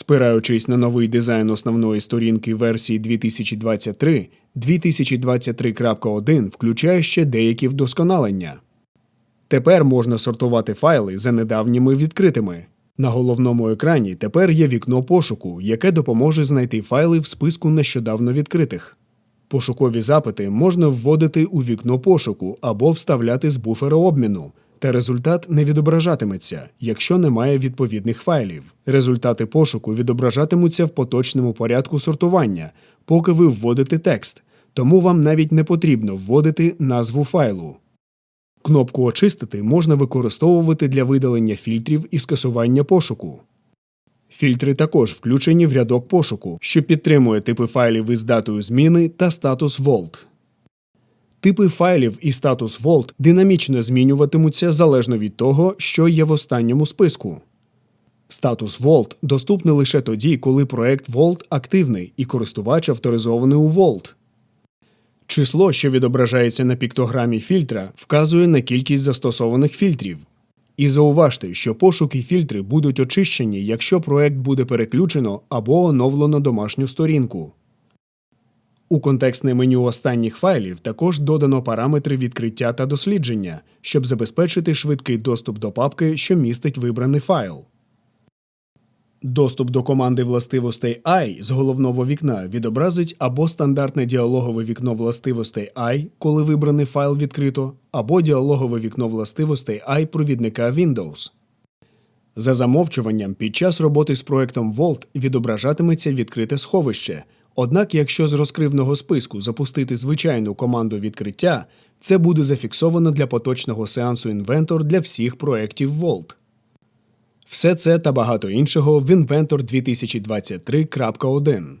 Спираючись на новий дизайн основної сторінки версії 2023, 2023.1 включає ще деякі вдосконалення. Тепер можна сортувати файли за недавніми відкритими. На головному екрані тепер є вікно пошуку, яке допоможе знайти файли в списку нещодавно відкритих. Пошукові запити можна вводити у вікно пошуку або вставляти з буфера обміну, та результат не відображатиметься, якщо немає відповідних файлів. Результати пошуку відображатимуться в поточному порядку сортування, поки ви вводите текст, тому вам навіть не потрібно вводити назву файлу. Кнопку Очистити можна використовувати для видалення фільтрів і скасування пошуку. Фільтри також включені в рядок пошуку, що підтримує типи файлів із датою зміни та статус Vault. Типи файлів і статус Vault динамічно змінюватимуться залежно від того, що є в останньому списку. Статус Vault доступний лише тоді, коли проект Vault активний і користувач авторизований у Vault. Число, що відображається на піктограмі фільтра, вказує на кількість застосованих фільтрів. І зауважте, що пошук і фільтри будуть очищені, якщо проект буде переключено або оновлено домашню сторінку. У контекстне меню останніх файлів також додано параметри відкриття та дослідження, щоб забезпечити швидкий доступ до папки, що містить вибраний файл. Доступ до команди властивостей I з головного вікна відобразить або стандартне діалогове вікно властивостей I, коли вибраний файл відкрито, або діалогове вікно властивостей I провідника Windows. За замовчуванням, під час роботи з проектом Vault відображатиметься відкрите сховище. Однак, якщо з розкривного списку запустити звичайну команду відкриття, це буде зафіксовано для поточного сеансу Inventor для всіх проєктів Vault. Все це та багато іншого в Inventor 2023.1.